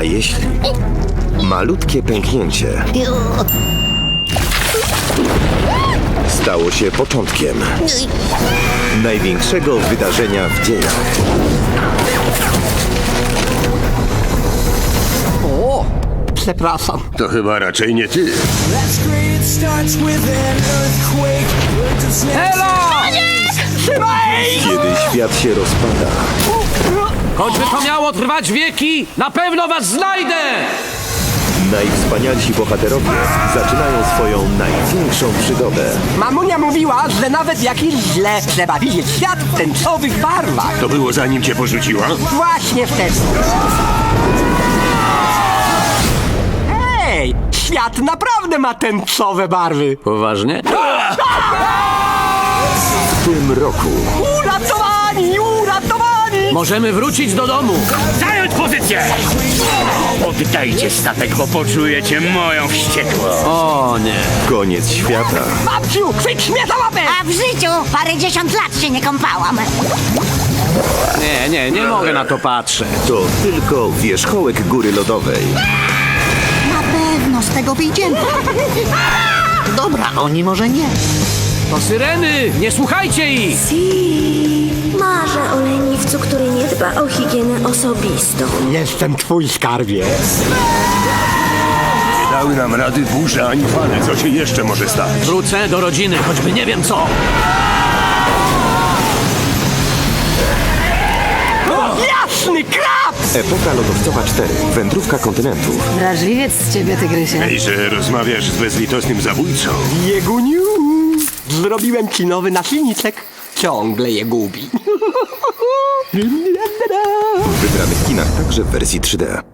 A jeśli malutkie pęknięcie stało się początkiem największego wydarzenia w dziejach. O, przepraszam. To chyba raczej nie ty. Elo! Trzymaj! Kiedy świat się rozpada, Choćby to miało trwać wieki, na pewno was znajdę! najwspanialsi bohaterowie zaczynają swoją największą przygodę. Mamunia mówiła, że nawet jak jest źle, trzeba widzieć świat w tęczowych barwach. To było zanim cię porzuciła? Właśnie wtedy. Hej! Świat naprawdę ma tęczowe barwy. Poważnie? W tym roku Uratowani! Uratowani! Możemy wrócić do domu. Zająć pozycję! Oddajcie statek, bo poczujecie moją wściekłość. O nie. koniec świata Babciu, chwyć mnie za łapę! A w życiu parędziesiąt lat się nie kąpałam. Nie, nie, nie mogę na to patrzeć. to tylko wierzchołek góry lodowej. Na pewno z tego wyjdziemy. Dobra, oni może nie. To syreny! Nie słuchajcie ich! Si, dba o higienę osobistą. Jestem twój skarbie. Nie dały nam rady burze ani fale. Co się jeszcze może stać? Wrócę do rodziny, choćby nie wiem co. Jasny krab! Epoka lodowcowa 4. Wędrówka kontynentów. Wrażliwiec z ciebie, tygrysie. Ej, że rozmawiasz z bezlitosnym zabójcą. Jeguniu! Zrobiłem ci nowy naszyjniczek. Ciągle je gubi. W wybranych kinach także w wersji 3D.